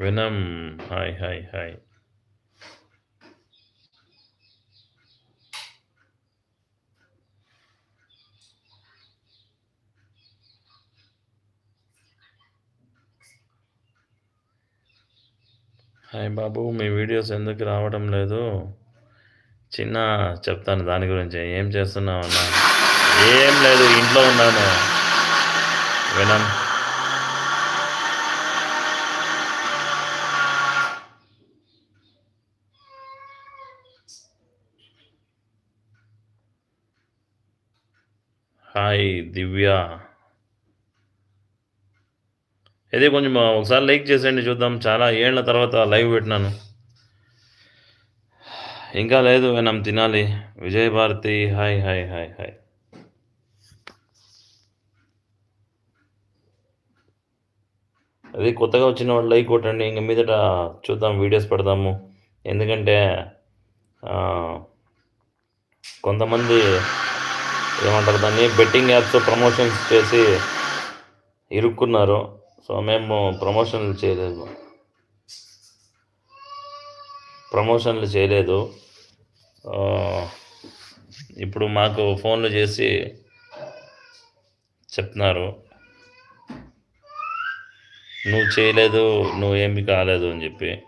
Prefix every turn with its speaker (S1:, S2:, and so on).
S1: వినం hi hi hi hi బాబు మీ వీడియోస్ ఎందుకు రావడం లేదు? చిన్న చెప్తాను దాని గురించి. ఏం చేస్తున్నావు అన్న? ఏం లేదు ఇంట్లో ఉన్నాను. వినం హాయ్ దివ్య. ఇది కొంచెం ఒకసారి లైక్ చేసేయండి చూద్దాం. చాలా ఏళ్ళ తర్వాత లైవ్ పెట్టినాను. ఇంకా లేదు వినం తినాలి. Vijayabharati hi hi hi hi. అది కొత్తగా వచ్చిన వాళ్ళు లైక్ కొట్టండి ఇంక మీదట చూద్దాం వీడియోస్ పెడదాము. ఎందుకంటే కొంతమంది ఏమంటారు దాన్ని? బెట్టింగ్ యాప్స్ ప్రమోషన్స్ చేసి ఇరుక్కున్నారు. సో మేము ప్రమోషన్లు చేయలేదు. ప్రమోషన్లు చేయలేదు. ఇప్పుడు మాకు ఫోన్లు చేసి చెప్తున్నారు. నువ్వు చేయలేదు నువ్వు ఏమి కాలేదు అని చెప్పి.